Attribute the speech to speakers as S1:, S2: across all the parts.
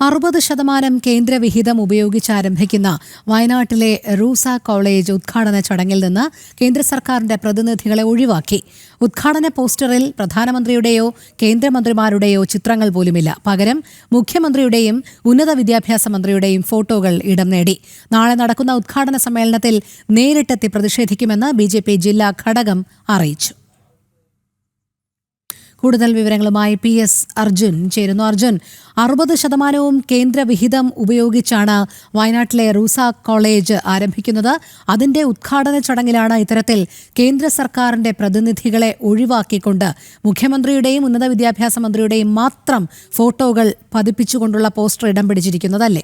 S1: അറുപത് ശതമാനം കേന്ദ്രവിഹിതം ഉപയോഗിച്ച് ആരംഭിക്കുന്ന വയനാട്ടിലെ റൂസ കോളേജ് ഉദ്ഘാടന ചടങ്ങിൽ നിന്ന് കേന്ദ്ര സർക്കാരിന്റെ പ്രതിനിധികളെ ഒഴിവാക്കി. ഉദ്ഘാടന പോസ്റ്ററിൽ പ്രധാനമന്ത്രിയുടെയോ കേന്ദ്രമന്ത്രിമാരുടെയോ ചിത്രങ്ങൾ പോലുമില്ല. പകരം മുഖ്യമന്ത്രിയുടെയും ഉന്നത വിദ്യാഭ്യാസ മന്ത്രിയുടെയും ഫോട്ടോകൾ ഇടം നേടി. നാളെ നടക്കുന്ന ഉദ്ഘാടന സമ്മേളനത്തിൽ നേരിട്ടെത്തി പ്രതിഷേധിക്കുമെന്ന് ബിജെപി ജില്ലാ ഘടകം അറിയിച്ചു. കൂടുതൽ വിവരങ്ങളുമായി പി എസ് അർജുൻ ചേരുന്നു. അർജുൻ അറുപത് ശതമാനവും കേന്ദ്രവിഹിതം ഉപയോഗിച്ചാണ് വയനാട്ടിലെ റൂസ കോളേജ് ആരംഭിക്കുന്നത്. അതിന്റെ ഉദ്ഘാടന ചടങ്ങിലാണ് ഇത്തരത്തിൽ കേന്ദ്ര സർക്കാരിന്റെ പ്രതിനിധികളെ ഒഴിവാക്കിക്കൊണ്ട് മുഖ്യമന്ത്രിയുടെയും ഉന്നത വിദ്യാഭ്യാസ മന്ത്രിയുടെയും മാത്രം ഫോട്ടോകൾ പതിപ്പിച്ചുകൊണ്ടുള്ള പോസ്റ്റർ ഇടം പിടിച്ചിരിക്കുന്നതല്ലേ?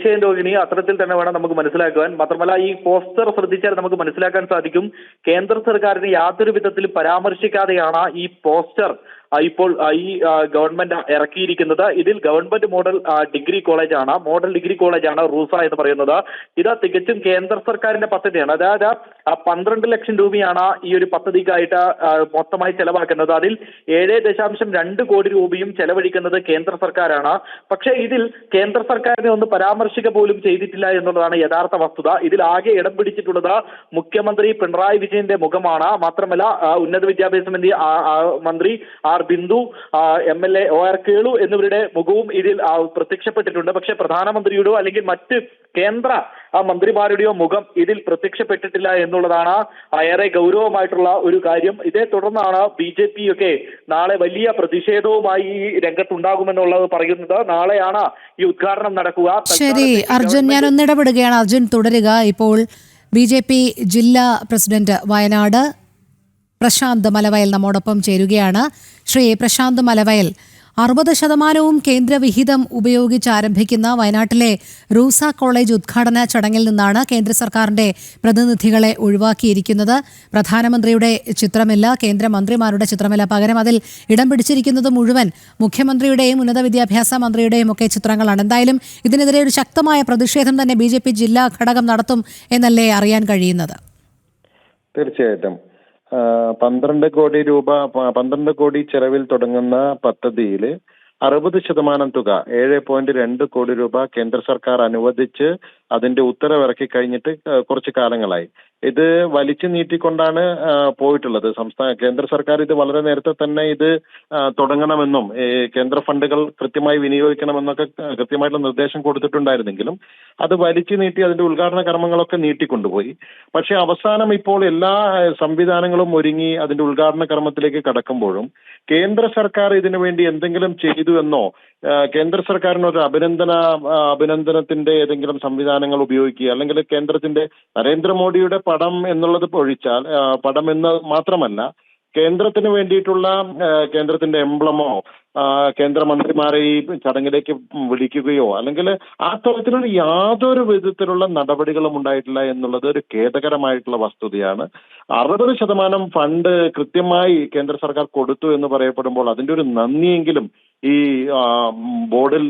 S2: തീർച്ചയായും രോഹിണി അത്തരത്തിൽ തന്നെ വേണം നമുക്ക് മനസ്സിലാക്കുവാൻ. മാത്രമല്ല ഈ പോസ്റ്റർ ശ്രദ്ധിച്ചാൽ നമുക്ക് മനസ്സിലാക്കാൻ സാധിക്കും. കേന്ദ്ര സർക്കാരിന് യാതൊരു വിധത്തിലും പരാമർശിക്കാതെയാണ് ഈ പോസ്റ്റർ ഇപ്പോൾ ഈ ഗവൺമെന്റ് ഇറക്കിയിരിക്കുന്നത് ഇതിൽ ഗവൺമെന്റ് മോഡൽ ഡിഗ്രി കോളേജാണ്. മോഡൽ ഡിഗ്രി കോളേജാണ് റൂസ എന്ന് പറയുന്നത്. ഇത് തികച്ചും കേന്ദ്ര സർക്കാരിന്റെ പദ്ധതിയാണ്. അതായത് പന്ത്രണ്ട് ലക്ഷം രൂപയാണ് ഈ ഒരു പദ്ധതിക്കായിട്ട് മൊത്തമായി ചെലവാക്കുന്നത്. അതിൽ ഏഴ് ദശാംശം രണ്ട് കോടി രൂപയും ചെലവഴിക്കുന്നത് കേന്ദ്ര സർക്കാരാണ്. പക്ഷേ ഇതിൽ കേന്ദ്ര സർക്കാരിനെ ഒന്ന് പരാമർശിക്കുക പോലും ചെയ്തിട്ടില്ല എന്നുള്ളതാണ് യഥാർത്ഥ വസ്തുത. ഇതിൽ ആകെ ഇടം പിടിച്ചിട്ടുള്ളത് മുഖ്യമന്ത്രി പിണറായി വിജയന്റെ മുഖമാണ്. മാത്രമല്ല ഉന്നത വിദ്യാഭ്യാസ മന്ത്രി മന്ത്രി R Bindu M L A O R Kelu എന്നിവരുടെ മുഖവും ഇതിൽ പ്രത്യക്ഷപ്പെട്ടിട്ടുണ്ട്. പക്ഷേ പ്രധാനമന്ത്രിയുടെയോ അല്ലെങ്കിൽ മറ്റ് കേന്ദ്ര മന്ത്രിമാരുടെയോ മുഖം ഇതിൽ പ്രത്യക്ഷപ്പെട്ടിട്ടില്ല എന്നുള്ളതാണ് ഏറെ ഗൗരവമായിട്ടുള്ള ഒരു കാര്യം. ഇതേ തുടർന്നാണ് ബി ജെ പി ഒക്കെ നാളെ വലിയ പ്രതിഷേധവുമായി ഈ രംഗത്തുണ്ടാകുമെന്നുള്ളത് പറയുന്നത്. നാളെയാണ് ഈ ഉദ്ഘാടനം നടക്കുക.
S1: ശരി അർജുൻ ഞാൻ ഒന്നിടപെടുകയാണ്. അർജുൻ തുടരുക. ഇപ്പോൾ ബി ജെ പി ജില്ലാ പ്രസിഡന്റ് വയനാട് പ്രശാന്ത് മലവയൽ നമ്മോടൊപ്പം ചേരുകയാണ്. ശ്രീ പ്രശാന്ത് മലവയൽ അറുപത് ശതമാനവും കേന്ദ്രവിഹിതം ഉപയോഗിച്ച് ആരംഭിക്കുന്ന വയനാട്ടിലെ റൂസ കോളേജ് ഉദ്ഘാടന ചടങ്ങിൽ നിന്നാണ് കേന്ദ്ര സർക്കാരിന്റെ പ്രതിനിധികളെ ഒഴിവാക്കിയിരിക്കുന്നത്. പ്രധാനമന്ത്രിയുടെ ചിത്രമില്ല കേന്ദ്രമന്ത്രിമാരുടെ ചിത്രമില്ല. പകരം അതിൽ ഇടം പിടിച്ചിരിക്കുന്നത് മുഴുവൻ മുഖ്യമന്ത്രിയുടെയും ഉന്നത വിദ്യാഭ്യാസ മന്ത്രിയുടെയും ഒക്കെ ചിത്രങ്ങളാണ്. എന്തായാലും ഇതിനെതിരെ ഒരു ശക്തമായ പ്രതിഷേധം തന്നെ ബി ജില്ലാ ഘടകം നടത്തും എന്നല്ലേ അറിയാൻ കഴിയുന്നത്?
S3: തീർച്ചയായിട്ടും. പന്ത്രണ്ട് കോടി രൂപ പന്ത്രണ്ട് കോടി ചെലവിൽ തുടങ്ങുന്ന പദ്ധതിയിൽ അറുപത് ശതമാനം തുക ഏഴ് പോയിന്റ് രണ്ട് കോടി രൂപ കേന്ദ്ര സർക്കാർ അനുവദിച്ച് അതിന്റെ ഉത്തരവിറക്കി കഴിഞ്ഞിട്ട് കുറച്ച് കാലങ്ങളായി. ഇത് വലിച്ചു നീട്ടിക്കൊണ്ടാണ് പോയിട്ടുള്ളത്. സംസ്ഥാന കേന്ദ്ര സർക്കാർ ഇത് വളരെ നേരത്തെ തന്നെ ഇത് തുടങ്ങണമെന്നും കേന്ദ്ര ഫണ്ടുകൾ കൃത്യമായി വിനിയോഗിക്കണമെന്നൊക്കെ കൃത്യമായിട്ടുള്ള നിർദ്ദേശം കൊടുത്തിട്ടുണ്ടായിരുന്നെങ്കിലും അത് വലിച്ചു നീട്ടി അതിന്റെ ഉദ്ഘാടന കർമ്മങ്ങളൊക്കെ നീട്ടിക്കൊണ്ടുപോയി. പക്ഷെ അവസാനം ഇപ്പോൾ എല്ലാ സംവിധാനങ്ങളും ഒരുങ്ങി അതിന്റെ ഉദ്ഘാടന കർമ്മത്തിലേക്ക് കടക്കുമ്പോഴും കേന്ദ്ര സർക്കാർ ഇതിനു വേണ്ടി എന്തെങ്കിലും ചെയ്തു എന്നോ കേന്ദ്ര സർക്കാരിന് ഒരു അഭിനന്ദന അഭിനന്ദനത്തിന്റെ ഏതെങ്കിലും സംവിധാനങ്ങൾ ഉപയോഗിക്കുക അല്ലെങ്കിൽ കേന്ദ്രത്തിന്റെ നരേന്ദ്രമോദിയുടെ പടം എന്നുള്ളത് ഒഴിച്ചാൽ പടം എന്ന് മാത്രമല്ല കേന്ദ്രത്തിന് വേണ്ടിയിട്ടുള്ള കേന്ദ്രത്തിന്റെ എംബ്ലമോ കേന്ദ്രമന്ത്രിമാരെ ഈ ചടങ്ങിലേക്ക് വിളിക്കുകയോ അല്ലെങ്കിൽ ആ തരത്തിലുള്ള യാതൊരു വിധത്തിലുള്ള നടപടികളും ഉണ്ടായിട്ടില്ല എന്നുള്ളത് ഒരു ഖേദകരമായിട്ടുള്ള വസ്തുതയാണ്. അറുപത് ശതമാനം ഫണ്ട് കൃത്യമായി കേന്ദ്ര സർക്കാർ കൊടുത്തു എന്ന് പറയപ്പെടുമ്പോൾ അതിന്റെ ഒരു നന്ദിയെങ്കിലും ഈ ബോർഡിൽ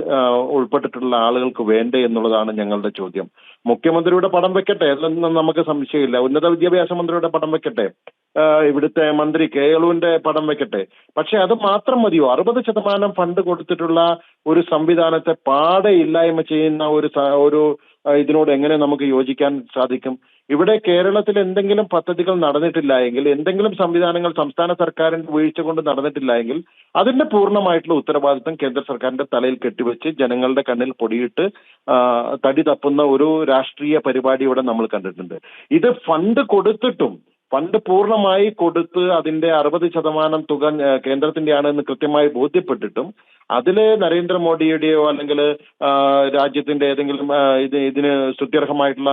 S3: ഉൾപ്പെട്ടിട്ടുള്ള ആളുകൾക്ക് വേണ്ടേ എന്നുള്ളതാണ് ഞങ്ങളുടെ ചോദ്യം. മുഖ്യമന്ത്രിയുടെ പടം വെക്കട്ടെ? അതിലൊന്നും നമുക്ക് സംശയമില്ല. ഉന്നത വിദ്യാഭ്യാസ മന്ത്രിയുടെ പടം വെക്കട്ടെ? ഇവിടുത്തെ മന്ത്രി കെ. എളുവിന്റെ പടം വെക്കട്ടെ? പക്ഷെ അത് മാത്രം മതിയോ? അറുപത് ശതമാനം ഫണ്ട് കൊടുത്തിട്ടുള്ള ഒരു സംവിധാനത്തെ പാടെ ഇല്ലായ്മ ചെയ്യുന്ന ഒരു ഒരു ഇതിനോട് എങ്ങനെ നമുക്ക് യോജിക്കാൻ സാധിക്കും? ഇവിടെ കേരളത്തിൽ എന്തെങ്കിലും പദ്ധതികൾ നടന്നിട്ടില്ല എങ്കിൽ എന്തെങ്കിലും സംവിധാനങ്ങൾ സംസ്ഥാന സർക്കാരിന്റെ വീഴ്ച കൊണ്ട് നടന്നിട്ടില്ല എങ്കിൽ അതിന്റെ പൂർണമായിട്ടുള്ള ഉത്തരവാദിത്തം കേന്ദ്ര സർക്കാരിന്റെ തലയിൽ കെട്ടിവെച്ച് ജനങ്ങളുടെ കണ്ണിൽ പൊടിയിട്ട് തടി തപ്പുന്ന ഒരു രാഷ്ട്രീയ പരിപാടി ഇവിടെ നമ്മൾ കണ്ടിട്ടുണ്ട്. ഇത് ഫണ്ട് കൊടുത്തിട്ടും ഫണ്ട് പൂർണമായി കൊടുത്ത് അതിന്റെ അറുപത് ശതമാനം തുക കേന്ദ്രത്തിന്റെയാണ് എന്ന് കൃത്യമായി ബോധ്യപ്പെട്ടിട്ടും അതിൽ നരേന്ദ്രമോദിയുടെയോ അല്ലെങ്കിൽ രാജ്യത്തിന്റെ ഏതെങ്കിലും ഇത് ഇതിന് സ്തുത്യർഹമായിട്ടുള്ള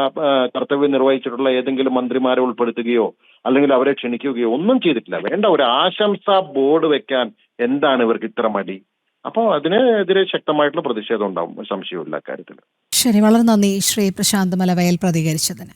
S3: കർത്തവ്യം നിർവഹിച്ചിട്ടുള്ള ഏതെങ്കിലും മന്ത്രിമാരെ ഉൾപ്പെടുത്തുകയോ അല്ലെങ്കിൽ അവരെ ക്ഷണിക്കുകയോ ഒന്നും ചെയ്തിട്ടില്ല. വേണ്ട ഒരു ആശംസാ ബോർഡ് വെക്കാൻ എന്താണ് ഇവർക്ക് ഇത്ര മടി? അപ്പോൾ അതിനെതിരെ ശക്തമായിട്ടുള്ള പ്രതിഷേധം ഉണ്ടാവും. സംശയമില്ല കാര്യത്തിൽ
S1: ശരി വളരെ നന്ദി ശ്രീ പ്രശാന്ത് മലവയൽ പ്രതികരിച്ചതിന്.